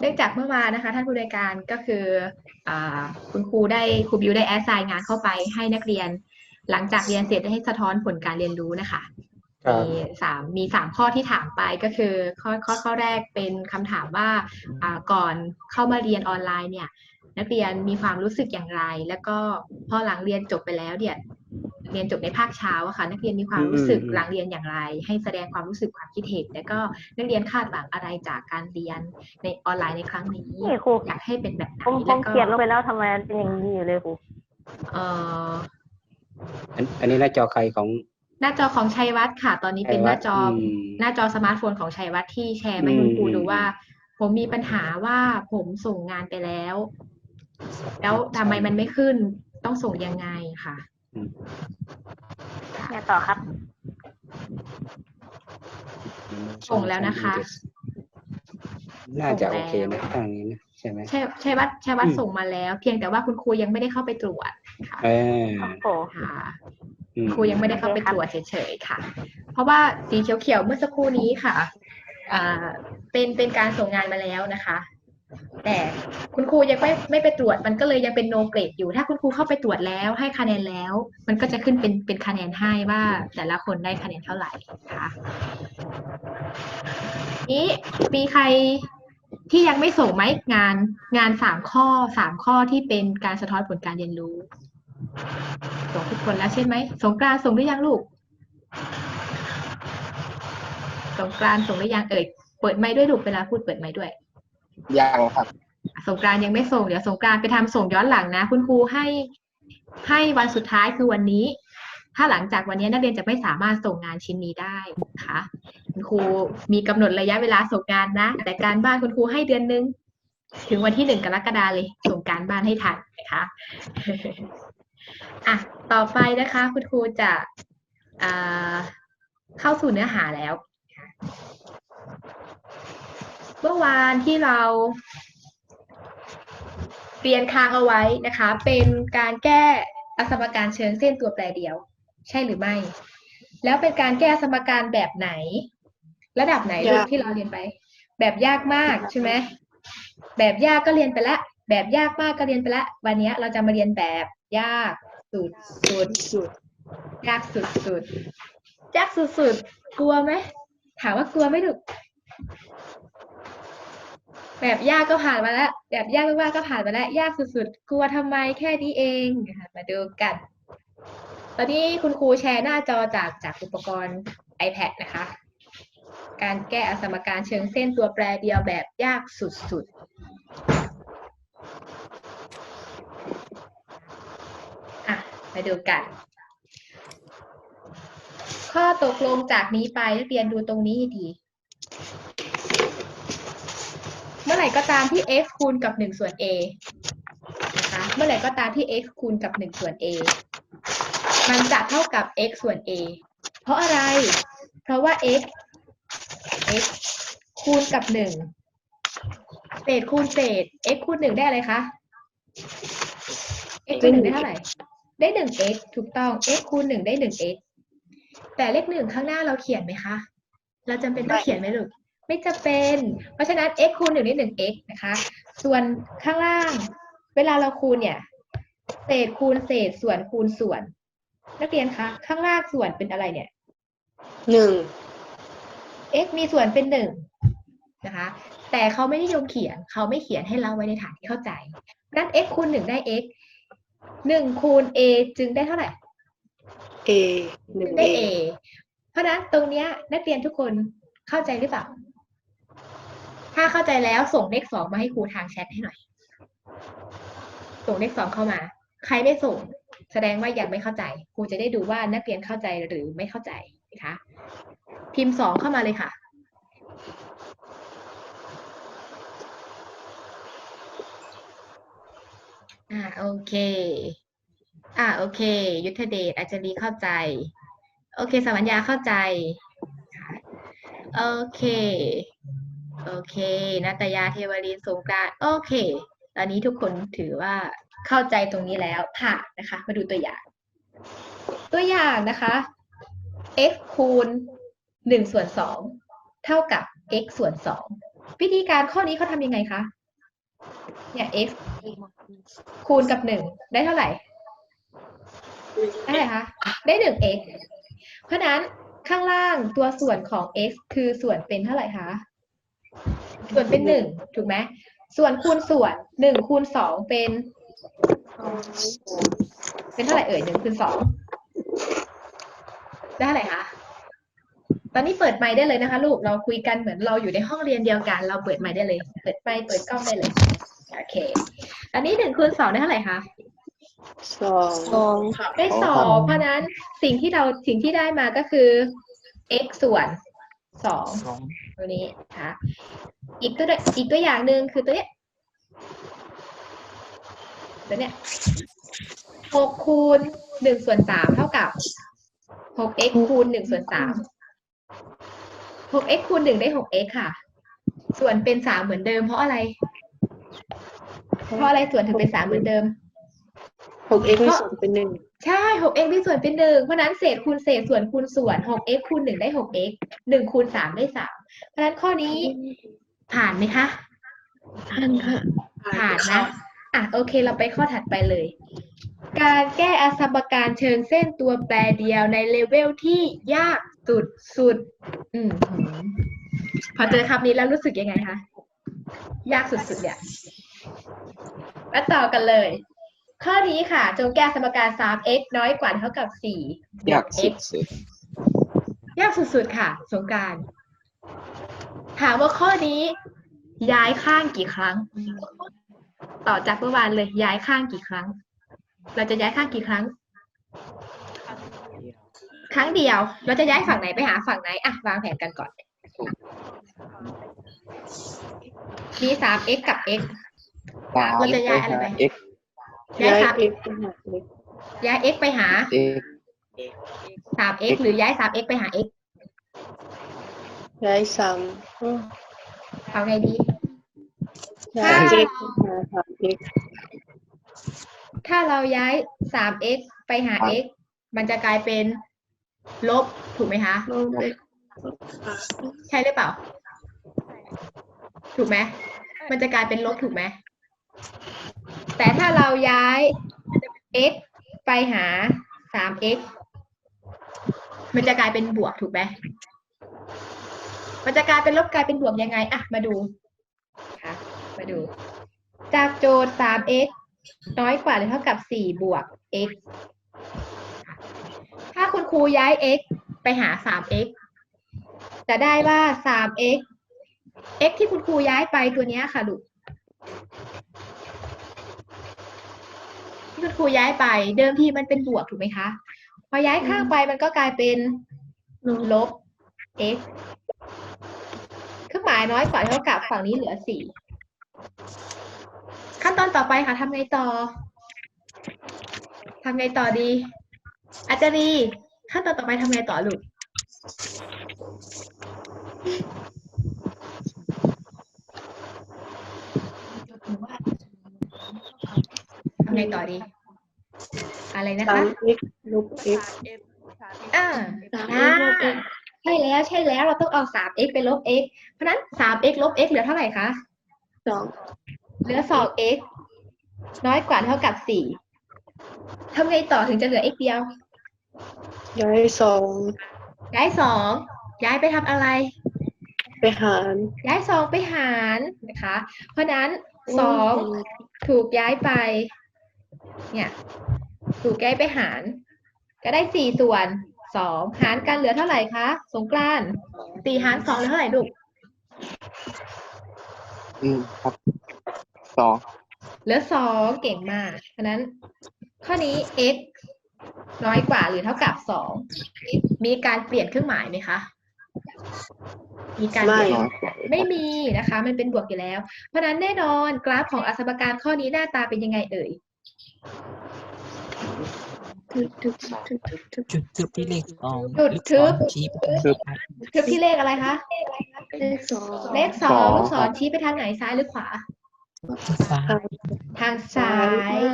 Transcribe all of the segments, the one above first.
เนื่องจากเมื่อวานนะคะท่านผู้บริการก็คืออ่าคุณครูได้ครูบิวได้แอสไซน์งานเข้าไปให้นักเรียน หลังจากเรียนเสร็จได้ให้สะท้อนผลการเรียนรู้นะคะครับมีสามมีสามข้อที่ถามไปก็คือข้อข้อข้อแรกเป็นคำถามว่าอ่าก่อนเข้ามาเรียนออนไลน์เนี่ย นักเรียนมีความรู้สึกอย่างไร แล้วก็พอหลังเรียนจบไปแล้วเนี่ย เรียนจบในภาคเช้าอะค่ะ นักเรียนมีความรู้สึกอืมหลังเรียนอย่างไร ให้แสดงความรู้สึกความคิดเห็น แล้วก็นักเรียนคาดหวังอะไรจากการเรียนในออนไลน์ในครั้งนี้นี่ครูอยากให้เป็นแบบไหนผมผแล้วมก็เขียนลงไปแล้วทำไมมันเป็นอย่างนี้อยู่เลยครูเอ่ออันอันนี้หน้าจอใครของหน้าจอของชัยวัฒน์ค่ะ ตอนนี้เป็นหน้าจอชัยวัฒน์อืมหน้าจอสมาร์ทโฟนของชัยวัฒน์ที่แชร์มาให้คุณครูอืมดูว่า ผมมีปัญหาว่าผมส่งงานไปแล้ว แล้วทำไมมันไม่ขึ้นต้องส่งยังไงค่ะ อืมเนี่ยต่อครับ ส่งแล้วนะคะ น่าจะส่โองแล้วเคนะทางนี้นะใช่ไหมชัยชัยวัฒน์ชัยวัฒน์อืมส่งมาแล้ว เพียงแต่ว่าคุณครูยังไม่ได้เข้าไปตรวจค่ะเออโอ้โหค่ะอืมครูยังไม่ได้เข้าไปตรวจเฉยๆค่ะ เพราะว่าสีเขียวๆเมื่อสักครู่นี้ค่ะอ่าเป็นเป็นการส่งงานมาแล้วนะคะ แต่คุณครูยังไม่ไม่ไปตรวจมันก็เลยยังเป็นโนเกรดอยู่ ถ้าคุณครูเข้าไปตรวจแล้วให้คะแนนแล้ว มันก็จะขึ้นเป็นเป็นคะแนนให้ว่าแต่ละคนได้คะแนนเท่าไหร่คะนี้มีใครที่ยังไม่ส่งไหมงานงานสามข้อสามข้อที่เป็นการสะท้อนผลการเรียนรู้ส่งทุกคนแล้วใช่ไหมสงกรานส่งหรือยังลูกสงกรานส่งหรือยังเอ่ยเปิดไมค์ด้วยลูกเวลาพูดเปิดไมค์ด้วย ยังครับ สงกรานต์ยังไม่ส่งเดี๋ยวสงกรานต์ไปทำส่งย้อนหลังนะ คุณครูให้ให้วันสุดท้ายคือวันนี้ ถ้าหลังจากวันนี้นักเรียนจะไม่สามารถส่งงานชิ้นนี้ได้นะคะคุณครูมีกำหนดระยะเวลาส่งงานนะ แต่การบ้านคุณครูให้เดือนนึงถึงวันที่หนึ่งกรกฎาเลย ส่งการบ้านให้ทันนะคะอะต่อไปนะคะ คุณครูจะเข้าสู่เนื้อหาแล้ว เมื่อวานที่เราเรียนค้างเอาไว้นะคะ เป็นการแก้อสมการเชิงเส้นตัวแปรเดียว ใช่หรือไม่ แล้วเป็นการแก้สมการแบบไหน ระดับไหนลูกยากที่เราเรียนไป แบบยากมากใช่ไหมแบบยากก็เรียนไปแล้วแบบยากมากก็เรียนไปแล้ววันนี้เราจะมาเรียนแบบยากสุดสุดสุดยากสุดสุดยากสุดสุดกลัวไหมถามว่ากลัวไหมลูก แบบยากก็ผ่านมาแล้ว แบบยากมากๆก็ผ่านมาแล้ว ยากสุดๆ กลัวทำไมแค่นี้เองมาดูกัน ตอนนี้คุณครูแชร์หน้าจอจากจากอุปกรณ์ iPad นะคะ การแก้อสมการเชิงเส้นตัวแปรเดียวแบบยากสุดๆอะมาดูกัน ข้อตกลงจากนี้ไปนักเรียนดูตรงนี้ให้ดี เมื่อไหร่ก็ตามที่ x คูณกับ1ส่วน a นะคะเมื่อไหร่ก็ตามที่ x คูณกับ1ส่วน a มันจะเท่ากับ x ส่วน a เพราะอะไร เพราะว่า x x คูณกับ 1 เศษคูณเศษ x คูณ 1 ได้อะไรคะ x คูณ 1 ได้เท่าไหร่ ได้ 1x ถูกต้อง x คูณ 1 ได้ 1x แต่เลขหนึ่งข้างหน้าเราเขียนไหมคะ เราจำเป็นต้องเขียนไหมลูก ไม่จะเป็น เพราะฉะนั้น x คูณหนึ่งได้หนึ่ง x นะคะ ส่วนข้างล่าง เวลาเราคูณเนี่ย เศษคูณเศษส่วนคูณส่วน นักเรียนคะ ข้างล่างส่วนเป็นอะไรเนี่ยหนึ่ง x มีส่วนเป็นหนึ่งนะคะ แต่เขาไม่นิยมเขียน เขาไม่เขียนให้เราไว้ในฐานที่เข้าใจนั้น x คูณหนึ่งได้ x หนึ่งคูณ a จึงได้เท่าไหร่เอหนึ่งได้เอ A เพราะฉะนั้นตรงเนี้ยนักเรียนทุกคนเข้าใจหรือเปล่า ถ้าเข้าใจแล้วส่งเลขสองมาให้ครูทางแชทให้หน่อย ส่งเลขสองเข้ามา ใครไม่ส่ง แสดงว่ายังไม่เข้าใจ ครูจะได้ดูว่านักเรียนเข้าใจหรือไม่เข้าใจนะคะ พิมพ์สองเข้ามาเลยค่ะอ่าโอเค อ่าโอเค ยุทธเดชอาจารีเข้าใจ โอเคสมัญญาเข้าใจ โอเค โอเคนัตยาเทวรินสงกรานต์โอเค ตอนนี้ทุกคนถือว่าเข้าใจตรงนี้แล้วผ่านนะคะ มาดูตัวอย่าง ตัวอย่างนะคะ x คูณหนึ่งส่วนสองเท่ากับ x ส่วนสองวิธีการข้อนี้เขาทำยังไงคะ เนี่ย x คูณกับหนึ่งได้เท่าไหร่ ได้เท่าไหคะ ได้หนึ่ง x เพราะนั้นข้างล่างตัวส่วนของ x คือส่วนเป็นเท่าไหร่คะ ส่วนเป็นหนึ่งถูกไหมส่วนคูณส่วนหนึ่งคูณสองเป็น เป็นเท่าไหร่เอ่ยหนึ่งคูณสองได้เท่าไหร่คะตอนนี้เปิดไมค์ได้เลยนะคะ ลูกเราคุยกันเหมือนเราอยู่ในห้องเรียนเดียวกัน เราเปิดไมค์ได้เลย เปิดไมค์เปิดกล้องได้เลยโอเค อันนี้หนึ่งคูณสองได้เท่าไหร่คะสองสองได้สองเพราะฉะนั้นสิ่งที่เราสิ่งที่ได้มาก็คือ x ส่วนสอง ตัวนี้ค่ะอีกตัวอีกตัวอย่างหนึ่งคือตัวเนี้ยตัวเนี้ยหกคูณหนึ่งส่วนสามเท่ากับหก x คูณหนึ่งส่วนสามหก x คูณหนึ่งได้หก x ค่ะ ส่วนเป็นสามเหมือนเดิมเพราะอะไร เพราะอะไรส่วนถึงเป็นสามเหมือนเดิมหกเอ็กซ์ส่วนเป็นหนึ่งใช่ 6x มีส่วนเป็นหนึ่งเพราะฉะนั้นเศษคูณเศษส่วนคูณส่วน 6x คูณหนึ่งได้ 6x หนึ่งคูณสามได้สาม เพราะฉะนั้นข้อนี้ผ่านไหมคะ ผ่านค่ะ ผ่านนะ อะโอเคเราไปข้อถัดไปเลย การแก้อสมการเชิงเส้นตัวแปรเดียวในเลเวลที่ยากสุดสุดๆอืมพอเจอคำนี้แล้วรู้สึกยังไงคะ ยากสุดๆเนี่ยมาต่อกันเลย ข้อนี้ค่ะ จงแก้สมการ 3x น้อยกว่าเท่ากับ4ยากสุดสุดยากสุดๆค่ะ สงกราร ถามว่าข้อนี้ ย้ายข้างกี่ครั้ง ต่อจากเมื่อวานเลย ย้ายข้างกี่ครั้ง เราจะย้ายข้างกี่ครั้ง ครั้งเดียว เราจะย้ายฝั่งไหนไปหาฝั่งไหนอะวางแผนกันก่อนมี 3x กับ x สามเราจะย้ายอะไรไปเอ็กย้ายย้ายสามเอ็กซ์เป็นหกเอ็กซ์ย้าย x ไปหาเอ็ก 3x หรือย้าย 3x ไปหา x ย้ายสามอืมเอาไงดี ย้ายเอ็กซ์เป็นหาสามเอ็กซ์ถ้าเราย้าย 3x ไปหา x มันจะกลายเป็นลบถูกไหมคะลงเอ็กซ์ใช่หรือเปล่า ถูกไหม มันจะกลายเป็นลบถูกไหม แต่ถ้าเราย้าย x ไปหา 3x มันจะกลายเป็นบวกถูกไหม มันจะกลายเป็นลบกลายเป็นบวกยังไงอะมาดูค่ะมาดู จากโจทย์ 3x น้อยกว่าหรือเท่ากับ 4 บวก x ถ้าคุณครูย้าย x ไปหา 3x จะได้ว่า 3x x ที่คุณครูย้ายไปตัวนี้ค่ะลูกที่คุณครูย้ายไป เดิมทีมันเป็นบวกถูกไหมคะ พอย้ายข้างไปมันก็กลายเป็นลบ x เครื่องหมายน้อยกว่าเท่ากับฝั่งนี้เหลือสี่ขั้นตอนต่อไปค่ะทำไงต่อทำไงต่อดี อาจารย์ขั้นตอนต่อไปทำไงต่อลูกทำไงต่อดี อะไรนะสาคะมเอ็กซ์ลบเอ็กซ์อ่าสามอ่า เอ็กซ์ลบเอ็กซ์ใช่แล้วใช่แล้วเราต้องเอา 3x ไปลบ x เพราะฉะนั้น 3x ลบ x เหลือเท่าไหร่คะสองเหลือ 2x น้อยกว่าเท่ากับ 4ทำไงต่อถึงจะเหลือ x เดียว ย้ายสองย้าย 2 ย้ายไปทำอะไร ไปหาร ย้าย 2 ไปหารนะคะ เพราะฉะนั้น 2 ถูกย้ายไป เนี่ย ถูกย้ายไปหารก็ได้ 4 ส่วน 2หารกันเหลือเท่าไหร่คะ สงกรานต์4หาร2เหลือเท่าไหร่ลูก อืมครับสองเหลือสองเก่งมากฉะนั้น ข้อนี้ x น้อยกว่าหรือเท่ากับสองมีการเปลี่ยนเครื่องหมายไหมคะ มีการเปไม่ลี่ยนน้อยกว่าไม่มีนะคะ มันเป็นบวกอยู่แล้ว เพราะฉะนั้นแน่นอนกราฟของอสมการข้อนี้หน้าตาเป็นยังไงเอ่ย ทึบทึบทึบทึบทึบจุดทึบที่เลขสองจุดทึบ ลูกศรชี้ไปทึบทึบที่เลขอะไรคะเลขสองเลขสองลูกศรชี้ไปทางไหนซ้ายหรือขวาทางซ้ายทางซ้าย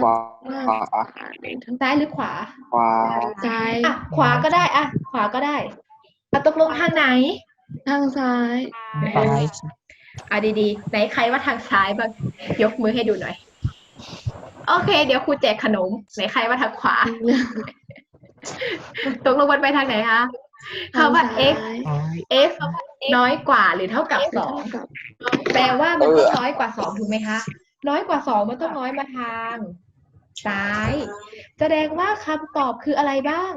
ขวาขวาซ้ายหรือขวาขวาซ้ายอะขวาก็ได้อะขวาก็ได้อะตกลงทางไหน ทางซ้ายซ้ายดีๆ ไหนใครว่าทางซ้ายบ้างยกมือให้ดูหน่อย โอเค เดี๋ยวครูแจกขนมไหนใครว่าทางขวา ตกลงมันไปทางไหนคะคำว่า x น้อย x น้อยกว่าหรือเท่ากับสองแปลว่ามันต้องน้อยกว่าสองถูกไหมคะ น้อยกว่าสองมันต้องน้อยมาทาง ซ้าย แสดงว่าคำตอบคืออะไรบ้าง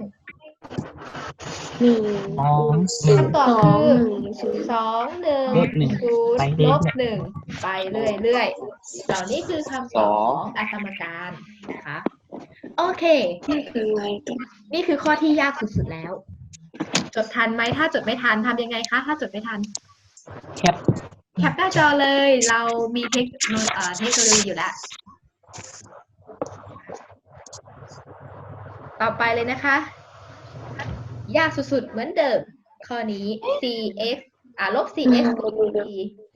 หนึ่งสองหนึ่งคำตอบคือหนึ่งศูนย์สองหนึ่งลบหนึ่งศูนย์ไปลเรื่อยบหนึ่งไปเรื่อยเรื่อยเหล่านี้คือคำตอบของอาสมการนะคะโอเคนี่คือนี่คือข้อที่ยากสุดๆแล้ว จดทันไหมถ้าจดไม่ทันทำยังไงคะ ถ้าจดไม่ทันแคปแคปหน้าจอเลยเรามีเทคโนเอ่เทคโนโลยีอยู่แล้วต่อไปเลยนะคะ ยากสุดๆ เหมือนเดิม ข้อนี้ cx อ่าลบ cx บวก b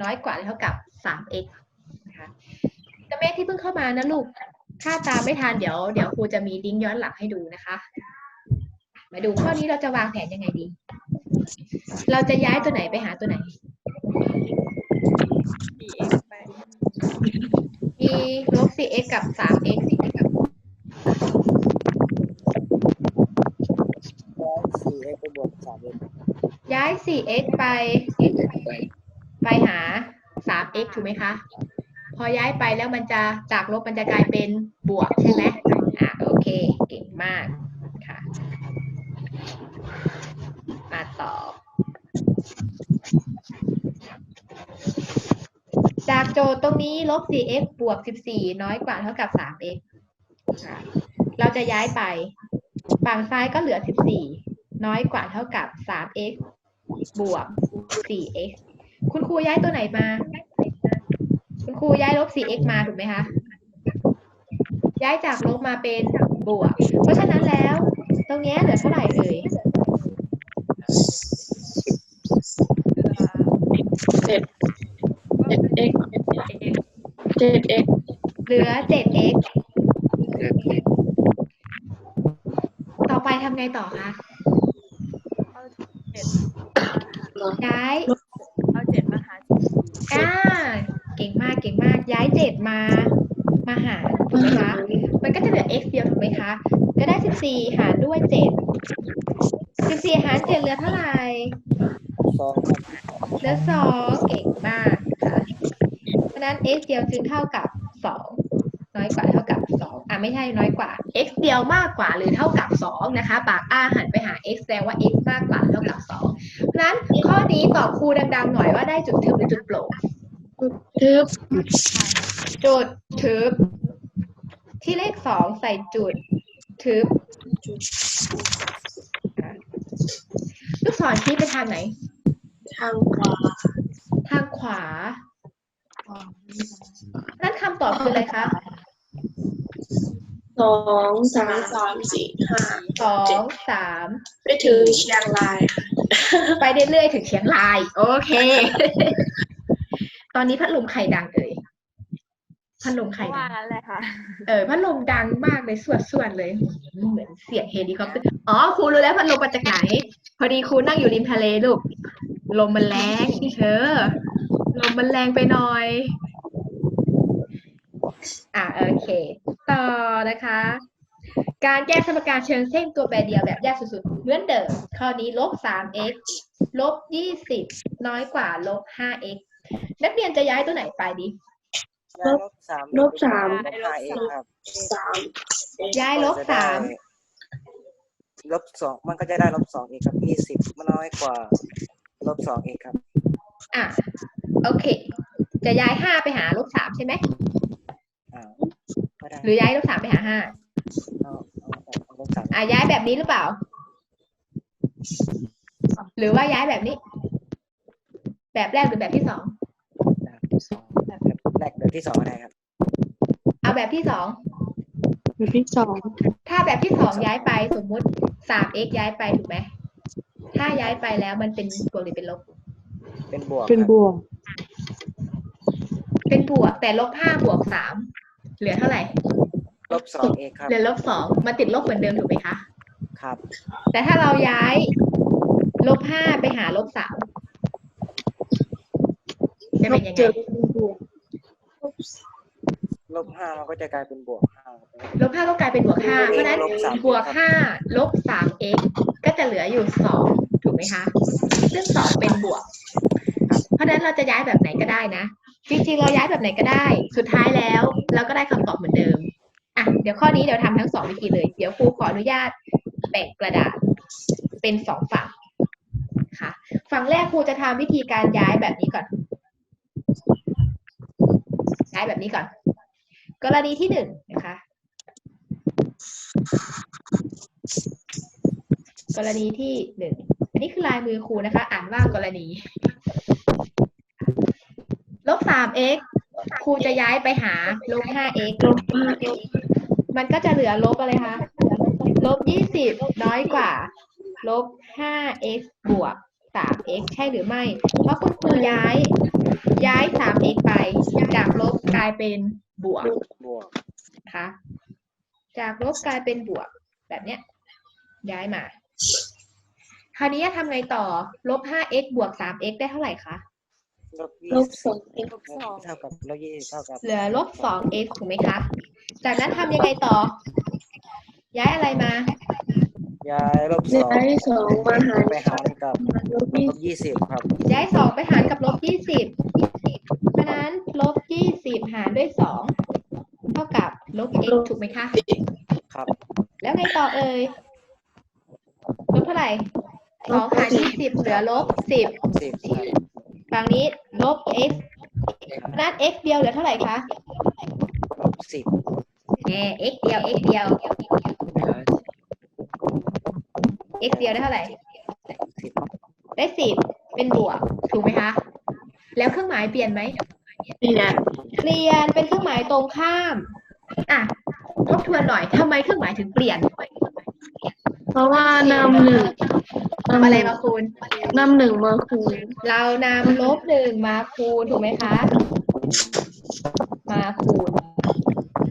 น้อยกว่าหรือเท่ากับ 3x นะคะแต่แม่ที่เพิ่งเข้ามานะลูก ถ้าตามไม่ทันเดี๋ยวเดี๋ยวครูจะมีลิงก์ย้อนหลังให้ดูนะคะ มาดูข้อนี้เราจะวางแผนยังไงดี เราจะย้ายตัวไหนไปหาตัวไหนมีลบ 4x กับ 3x กับ สี่เอ็กไปบวกสามเอ็กย้าย 4x ไป ไปหา 3x ถูกไหมคะ พอย้ายไปแล้วมันจะจากลบมันจะกลายเป็นบวกใช่ไหมอะโอเค เก่งมากค่ะ มาต่อ จากโจทย์ตรงนี้ลบ 4x บวก 14 น้อยกว่าเท่ากับ 3x เราจะย้ายไป ฝั่งซ้ายก็เหลือ 14 น้อยกว่าเท่ากับ 3x บวก 4x คุณครูย้ายตัวไหนมา คุณครูย้ายลบ 4x มาถูกไหมคะ ย้ายจากลบมาเป็นบวก เพราะฉะนั้นแล้ว ตรงเนี้ยเหลือเท่าไหร่เอ่ยเจ็ดเจ็ดเอ็กเจ็ดเอ็กเหลือ 7x ต่อไปทำไงต่อคะ ย้ายเอาเจ็ดมาหาอ่าเก่งมากเก่งมาก ย้ายเจ็ดมา มาหารถูกไหมคะมันก็จะเหลือ x เดียวถูกไหมคะ ก็ได้14หารด้วย7 14หาร7เหลือเท่าไหร่สองเหลือ2เก่งมากค่ะ เพราะฉะนั้น x เดียวจึงเท่ากับ2น้อยกว่าเท่ากับ2อ่ะไม่ใช่น้อยกว่า x เดียวมากกว่าหรือเท่ากับ 2 นะคะ ปากอ้าหันไปหา x แสดงว่า x มากกว่าเท่ากับ 2 เพราะฉะนั้นข้อนี้ตอบครูดังๆ หน่อยว่าได้จุดทึบหรือจุดโปร่งทึบจุดทึบ ที่เลขสองใส่จุดทึบอะลูกศรชี้ไปทางไหน ทางขวา ทางขวานั่นคำตอบคืออะไรคะ สองสามสามสี่ห้าสองสามไปถึงเชียงรายค่ะไปเรื่อยๆถึงเชียงราย โอเค ตอนนี้พัดลมใครดังเอ่ยพัดลมใครดัว่างงั้นเลยค่ะ เออพัดลมดังมากเลยสวดสวดๆเลย เหมือนเสียงเฮลิคอปเตอร์อ๋อครูรู้แล้วพัดลมมาจากไหน พอดีครูนั่งอยู่ริมทะเลลูกลมมันแรงเธอลมมันแรงไปหน่อย อะโอเค ต่อนะคะ การแก้สมการเชิงเส้นตัวแปรเดียวแบบยากสุดๆ เหมือนเดิม ข้อนี้ลบ 3x ลบ 20 น้อยกว่าลบ 5x นักเรียนจะย้ายตัวไหนไปดี ลบสามลบสามห้าเอ็กครับสามย้ายลบสาม ลบสองมันก็จะได้ลบสองเอกครับยี่สิบมันน้อยกว่าลบสองเอกครับ อะ โอเค จะย้ายห้าไปหาลบสามใช่ไหมอ่าก็ได้ หรือย้ายลบสามไปหาห้าเอาเอาเอาเอาลบสามอะย้ายแบบนี้หรือเปล่า หรือว่าย้ายแบบนี้ แบบแรกหรือแบบที่สองแบบสองแบบแรกแบบที่สองก็ได้ครับ เอาแบบที่สองแบบที่สองถ้าแบบที่สองย้ายไปสมมุติสาม x ย้ายไปถูกไหมถ้าย้ายไปแล้วมันเป็นบวกหรือเป็นลบ เป็นบวก เป็นครับบวก เป็นบวกแต่ลบห้าบวกสาม เหลือเท่าไหร่ลบสองเอกครับเหลือลบสองมาติดลบเหมือนเดิมถูกไหมคะ ครับ แต่ถ้าเราย้ายลบห้าไปหาลบสามจะเป็นยังไงเจอเป็นบวกลบห้ามันก็จะกลายเป็นบวกห้าลบห้าก็กลายเป็นบวกห้าเพราะฉะนั้นลบสามบวกห้าลบสาม x ก็จะเหลืออยู่สองถูกไหมคะ ซึ่งสองเป็นบวก เพราะฉะนั้นเราจะย้ายแบบไหนก็ได้นะ จริงๆเราย้ายแบบไหนก็ได้ สุดท้ายแล้วเราก็ได้คำตอบเหมือนเดิมอะเดี๋ยวข้อนี้เดี๋ยวทำทั้งสองวิธีเลย เดี๋ยวครูขออนุญาตแบ่งกระดาษเป็นสองฝั่งค่ะ ฝั่งแรกครูจะทำวิธีการย้ายแบบนี้ก่อน ย้ายแบบนี้ก่อน กรณีที่หนึ่งนะคะ กรณีที่หนึ่งอันนี้คือลายมือครูนะคะ อ่านว่ากรณี ลบสาม x ครูจะย้ายไปหาลบห้า x ลบห้า x มันก็จะเหลือลบอะไรคะลบยี่สิบน้อยกว่าลบห้า x บวกสาม x ใช่หรือไม่ เพราะคุณครูย้าย ย้ายสาม x ไป จากลบกลายเป็นบวกบวกนะคะจากลบกลายเป็นบวกแบบเนี้ย ย้ายมา คราวนี้ทำไงต่อลบ 5x บวก 3x ได้เท่าไหร่คะ ลบยี่ลบสิบสอง x ลบสองเท่ากับลบยี่สิบเท่ากับเหลือลบ 2x ถูกไหมคะจากนั้นทำยังไงต่อ ย้ายอะไรมา ย้ายลบสองย้ายสองมาหารไปหารกับลบลยี่บยี่สิบครับ ย้าย2ไปหารกับลบ20เพราะฉะนั้นลบ20หารด้วย2เท่ากับลบ x ถูกไหมคะ ครับ แล้วไงต่อเอ่ยลบเท่าไหร่2หาร20เหลือลบ10สิบครับ ฝั่งนี้ลบ x นัด x เดียวเหลือเท่าไหร่คะลบสิบแหม x เดียว x เดียว x เดียวได้เท่าไหร่สิบได้สิบเป็นบวก ถูกไหมคะ แล้วเครื่องหมายเปลี่ยนไหมเปลี่ยนเปลี่ยนเป็นเครื่องหมายตรงข้าม อะทบทวนหน่อยทำไมเครื่องหมายถึงเปลี่ยน เพราะว่านำหนึ่ง นำอะไรมาคูณ นำหนึ่งมาคูณเรานำลบหนึ่งมาคูณถูกไหมคะ มาคูณ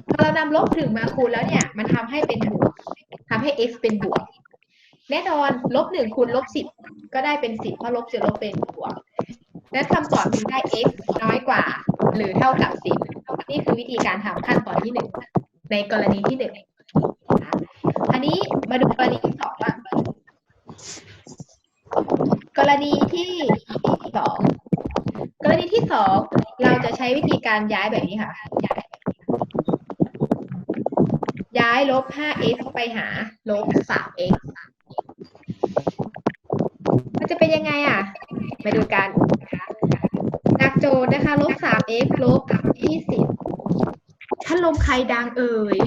พอเรานำลบหนึ่งมาคูณแล้วเนี่ย มันทำให้เป็นบวกทำให้ x เป็นบวก แน่นอนลบหนึ่งคูณลบสิบก็ได้เป็นสิบเพราะลบจะลบเป็นบวก และคำตอบจึงได้ x น้อยกว่า หรือเท่ากับสิบนี่คือวิธีการทำขั้นตอนที่หนึ่งในกรณีที่หนึ่งนะคะอันนี้มาดูกรณีที่สองบ้าง กรณีที่สองกรณีที่สองเราจะใช้วิธีการย้ายแบบนี้ค่ะ ย้ายย้ายลบ 5x ไปหาลบ 3x มันจะเป็นยังไงอะ มาดูกันนะคะจากโจทย์นะคะลบ 3x ลบ20ถ้าลมใครดังเอ่ย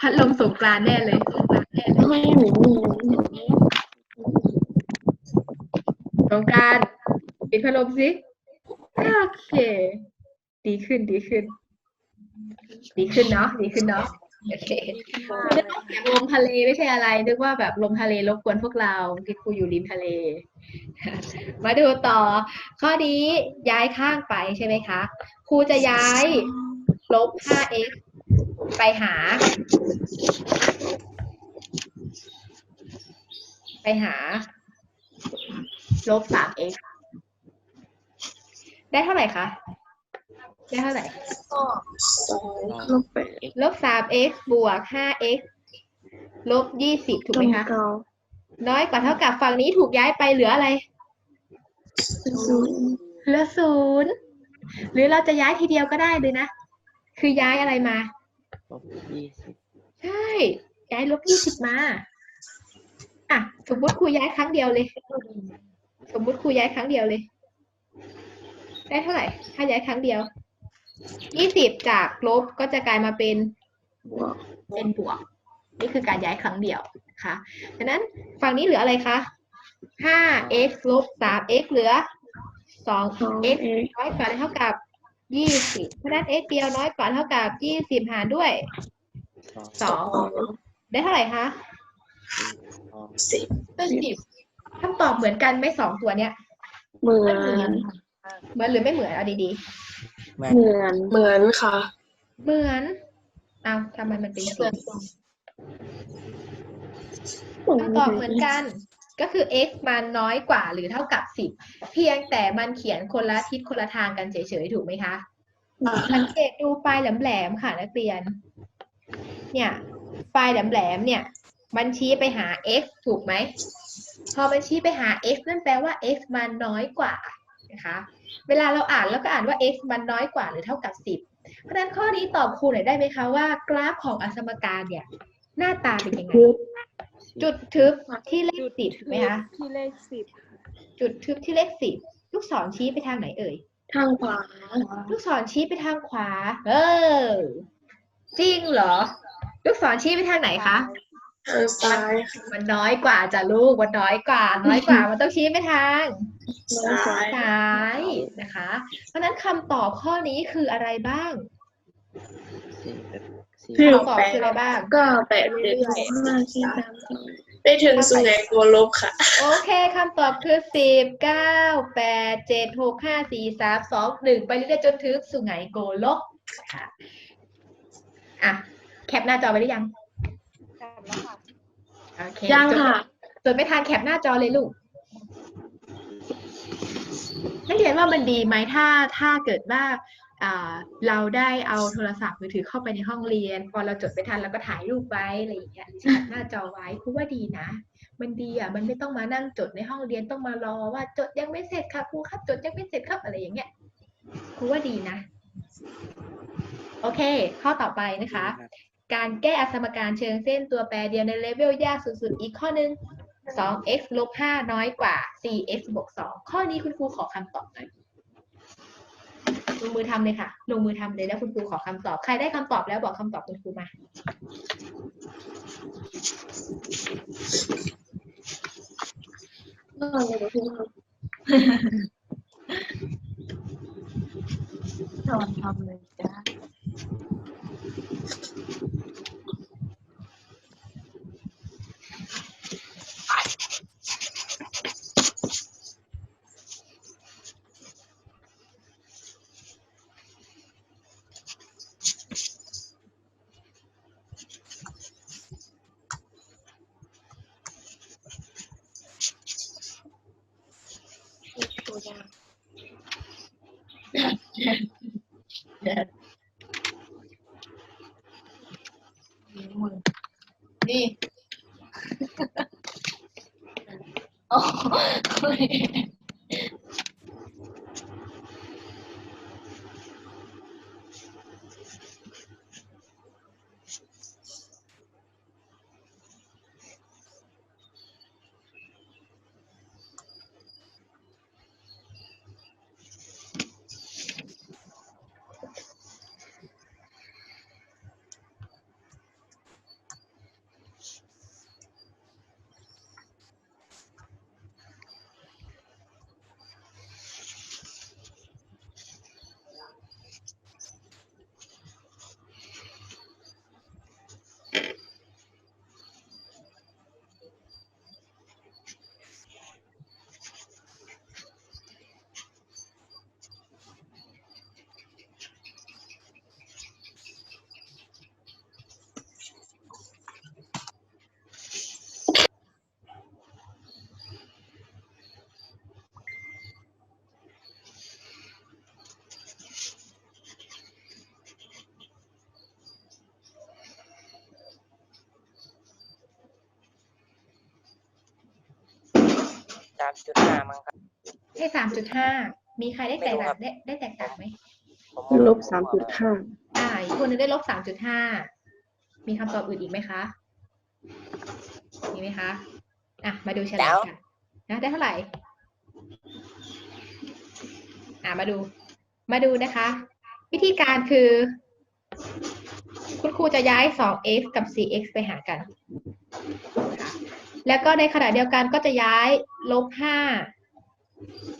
พัดลมสงกรานแน่เลยสงกรานแน่เลยไม่หนูหนูสงกรารปิดพัดลมสิโอเค ดีขึ้นดีขึ้น ดีขึ้นเนาะดีขึ้นเนาะโอเคนึกว่าเสียงลมทะเลไม่ใช่อะไรนึกว่าแบบลมทะเลรบกวนพวกเราที่ครูอยู่ริมทะเล มาดูต่อ ข้อนี้ย้ายข้างไปใช่ไหมคะครูจะย้ายลบ 5x ไปหา ไปหา ลบ 3x ได้เท่าไหร่คะ ได้เท่าไหร่สองลบแปดลบ 3x บวก 5x ลบ20ถูกไหมคะเก้าน้อยกว่าเท่ากับฝั่งนี้ถูกย้ายไปเหลืออะไร ศูนย์เหลือศูนย์ หรือเราจะย้ายทีเดียวก็ได้เลยนะ คือย้ายอะไรมา ลบยี่สิบใช่ ย้ายลบ20มา อะ สมมติครูย้ายครั้งเดียวเลย สมมุติครูย้ายครั้งเดียวเลย ได้เท่าไหร่ ถ้าย้ายครั้งเดียว20จากลบก็จะกลายมาเป็นบวกเป็นบวก นี่คือการย้ายครั้งเดียวค่ะฉะนั้นฝั่งนี้เหลืออะไรคะ 5x ลบ 3x เหลือสอง 2x x น้อยกว่าหรือเท่ากับ 20เพราะฉะนั้น x เดียวน้อยกว่าเท่ากับ20หารด้วยสอง2ได้เท่าไหร่คะสองสิบได้10คำตอบเหมือนกันไหมสองตัวเนี้ย เหมือนเหมือนหรือไม่เหมือนเอาดีแม่เหมือนเหมือนค่ะ ๆ เหมือนเอาทำไมมันเป็นสิบคำตอบเหมือนกัน ก็คือ x มันน้อยกว่าหรือเท่ากับ 10 เพียงแต่มันเขียนคนละทิศคนละทางกันเฉยๆ ถูกไหมคะสังเกตดูปลายแหลมๆ ค่ะนักเรียน เนี่ยปลายแหลมๆ เนี่ยมันชี้ไปหา x ถูกไหม พอมันชี้ไปหา x นั่นแปลว่า x มันน้อยกว่านะคะ เวลาเราอ่านแล้วก็อ่านว่า x มันน้อยกว่าหรือเท่ากับ 10 เพราะฉะนั้นข้อนี้ตอบครูหน่อยได้ไหมคะว่า กราฟของอสมการเนี่ย หน้าตาเป็นยังไง จุดทึบที่เลขสิบถูกไหมคะที่เลขสิบจุดทึบที่เลขสิบลูกศรชี้ไปทางไหนเอ่ย ทางขวา ลูกศรชี้ไปทางขวา เออ จริงเหรอ ลูกศรชี้ไปทางไหนคะทางซ้ายค่ะมันน้อยกว่าจ้ะลูก มันน้อยกว่า น้อยกว่า มันต้องชี้ไปทางซ้ายซ้ายนะคะ เพราะฉะนั้นคำตอบข้อนี้คืออะไรบ้าง สี่แปดสี่ถึงคำตอบแปดคืออะไรบ้าง ก็แปดเจ็ดหกห้าสี่สามสองไปถึงสุไหงโกลบค่ะ โอเคคำตอบคือสิบเก้าแปดเจ็ดหกห้าสี่สามสองหนึ่งไปเรื่อยๆจนถึงสุไหงโกลกค่ะอะ แคปหน้าจอไปหรือยังกลับแล้วค่ะโอเคยังจดค่ะจดไม่ทันแคปหน้าจอเลยลูกนักเรียนว่ามันดีไหมถ้าถ้าเกิดว่าอ่า เราได้เอาโทรศัพท์มือถือเข้าไปในห้องเรียน พอเราจดไม่ทันเราก็ถ่ายรูปไว้อะไรอย่างเงี้ยแชปหน้าจอไว้ครูว่าดีนะ มันดีอะมันไม่ต้องมานั่งจดในห้องเรียนต้องมารอว่าจดยังไม่เสร็จค่ะครูครับจดยังไม่เสร็จครับอะไรอย่างเงี้ยครูว่าดีนะ โอเค ข้อต่อไปนะคะ การแก้อสมการเชิงเส้นตัวแปรเดียวในเลเวลยากสุดๆอีกข้อหนึ่ง 2x ลบ5น้อยกว่า 4x บวก2ข้อนี้คุณครูขอคำตอบหน่อย ลงมือทำเลยค่ะ ลงมือทำเลยแล้วคุณครูขอคำตอบ ใครได้คำตอบแล้วบอกคำตอบคุณครูมาลองนอนทำเลยจ้า ตัวยาง นี่ ส ให้สามจุดห้ามีใครได้แตกต่างได้ได้แตกต่างไหมผมลบสามจุดห้าอ่าอีกคนนึงได้ลบสามจุดห้ามีคำตอบอื่นอีกไหมคะมีไหมคะอะมาดูเฉลยกันนะได้เท่าไหร่อะมาดู มาดูนะคะ วิธีการคือ คุณครูจะย้าย 2x กับ 4x ไปหากันค่ะแล้วก็ในขณะเดียวกันก็จะย้ายลบ5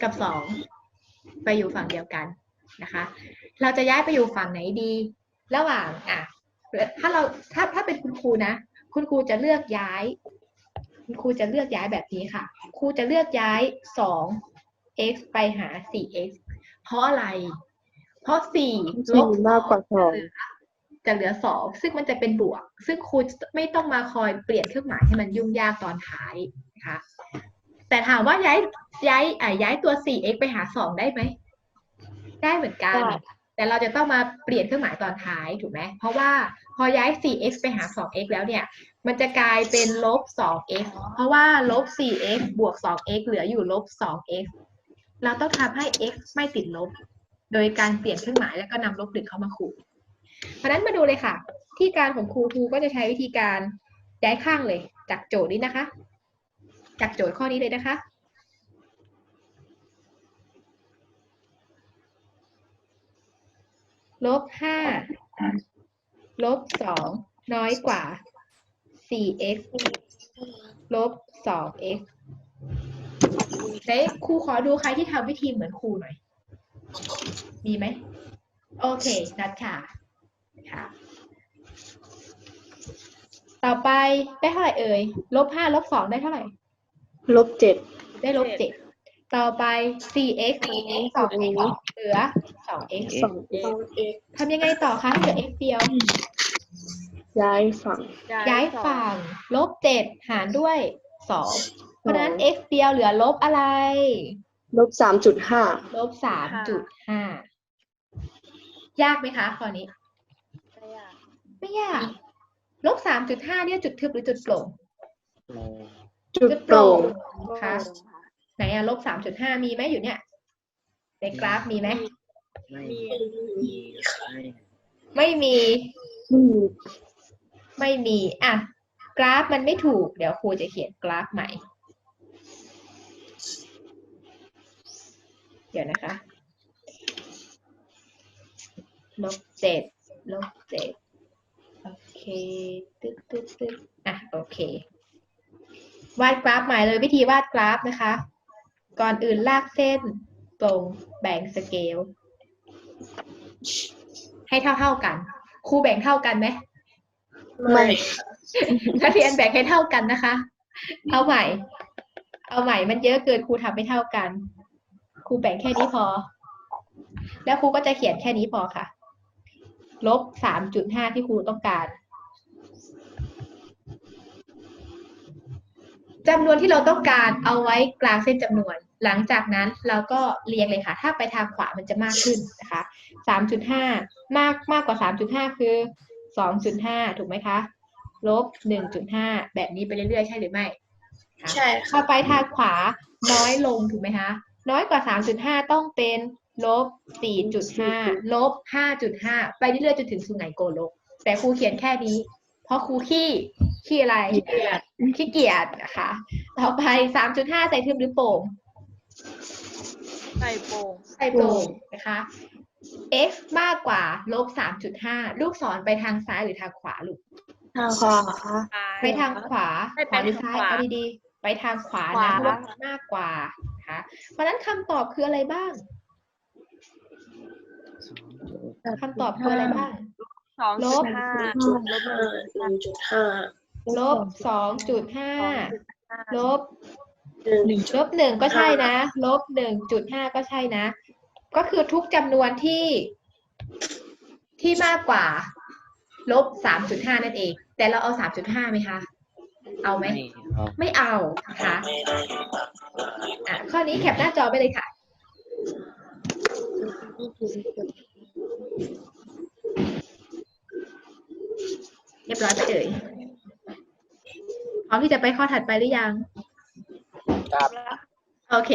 กับ2ไปอยู่ฝั่งเดียวกันนะคะ เราจะย้ายไปอยู่ฝั่งไหนดี ระหว่างอะถ้าเราถ้าถ้าเป็นคุณครูนะ คุณครูจะเลือกย้าย คุณครูจะเลือกย้ายแบบนี้ค่ะ ครูจะเลือกย้าย 2x ไปหา 4x เพราะอะไร เพราะ4ลสี่บมากกว่าสองจะเหลือสองซึ่งมันจะเป็นบวก ซึ่งครูไม่ต้องมาคอยเปลี่ยนเครื่องหมายให้มันยุ่งยากตอนท้ายนะคะ แต่ถามว่าย้ายย้ายอะย้ายตัว 4x ไปหา 2 ได้ไหม ได้เหมือนกัน แต่เราจะต้องมาเปลี่ยนเครื่องหมายตอนท้ายถูกไหม เพราะว่าพอย้าย 4x ไปหา 2x แล้วเนี่ย มันจะกลายเป็นลบ 2x เพราะว่าลบ 4x บวก 2x เหลืออยู่ลบ 2x เราต้องทำให้ x ไม่ติดลบ โดยการเปลี่ยนเครื่องหมายแล้วก็นำลบหนึ่งเข้ามาคูณเพราะฉะนั้นมาดูเลยค่ะ ที่การของครูครูก็จะใช้วิธีการย้ายข้างเลยจากโจทย์นี้นะคะ จากโจทย์ข้อนี้เลยนะคะ ลบห้าลบสองน้อยกว่า 4x ลบ 2x เฮ้ครูขอดูใครที่ทำวิธีเหมือนครูหน่อย มีไหม โอเค นัดค่ะ ค่ะ ต่อไปได้เท่าไหร่เอ่ย ลบห้าลบสองได้เท่าไหร่ ลบเจ็ดได้ลบเจ็ดต่อไป 4x สอง x เหลือ 2x สองเอ็กทำยังไงต่อคะให้เหลือ x เดียว ย้ายฝั่ง ย้ายฝั่ง ลบเจ็ดหารด้วยสองเพราะฉะนั้น x เดียวเหลือลบอะไร ลบสามจุดห้าลบสามจุดห้ายากไหมคะข้อนี้ ไม่ยากลบสามจุดห้าเนี่ยจุดทึบหรือจุดโปร่งโล จุดโปร่งค่ะไหนอะลบสามจุดห้ามีไหมอยู่เนี่ย ในกราฟมีไหมไม่มีใครไม่มีอืมไม่มีอะกราฟมันไม่ถูก เดี๋ยวครูจะเขียนกราฟใหม่ เดี๋ยวนะคะลบเจ็ดลบเจ็ดโอเค ตึ๊ดตึ๊ดตึ๊ดอะ โอเค วาดกราฟใหม่เลยวิธีวาดกราฟนะคะ ก่อนอื่นลากเส้นตรงแบ่งสเกล ให้เท่าๆกัน ครูแบ่งเท่ากันไหมไม่นักเรียนแบ่งให้เท่ากันนะคะ เอาใหม่ เอาใหม่มันเยอะเกินครูทำไม่เท่ากัน ครูแบ่งแค่นี้พอ แล้วครูก็จะเขียนแค่นี้พอค่ะ ลบสามจุดห้าที่ครูต้องการ จำนวนที่เราต้องการเอาไว้กลางเส้นจำนวน หลังจากนั้นเราก็เรียงเลยค่ะ ถ้าไปทางขวามันจะมากขึ้นนะคะสามจุดห้ามากมากกว่าสามจุดห้าคือสองจุดห้าถูกไหมคะ ลบหนึ่งจุดห้าแบบนี้ไปเรื่อยๆ ใช่หรือไม่คะใช่พอไปทางขวาน้อยลงถูกไหมคะ น้อยกว่าสามจุดห้าต้องเป็นลบสี่จุดห้าลบห้าจุดห้าไปเรื่อยๆ จนถึงสุไหงโกลก แต่ครูเขียนแค่นี้ เพราะครูขี้ ขี้อะไรขี้เกียจนะคะต่อไปสามจุดห้าใส่ทึบหรือโป่งใส่โป่งใส่โป่งนะคะ x มากกว่าลบสามจุดห้าลูกศรไปทางซ้ายหรือทางขวาลูกทางขวาไปทางขวาให้ขไปวาหรือทางซ้ายขวาเอาดีๆ ไปทางขวาขวานะเพราะว่ามากกว่านะคะเพราะฉะนั้นคำตอบคืออะไรบ้างสองจุดคำตอบคืออะไรบ้างสองลจุบดห้าจุดห้าหนึ่งจุดห้า ลบสองจุดห้าลบหนึ่งลบหนึ่งก็ใช่นะ ลบหนึ่งจุดห้าก็ใช่นะ ก็คือทุกจำนวนที่ที่มากกว่า ลบสามจุดห้านั่นเอง แต่เราเอาสามจุดห้าไหมคะ เอาไหม ไม่เอาไม่เอานะคะอะข้อนี้แคปหน้าจอไปเลยค่ะเรียบร้อยไปเอ่ย พร้อมที่จะไปข้อถัดไปหรือยัง ครับ โอเค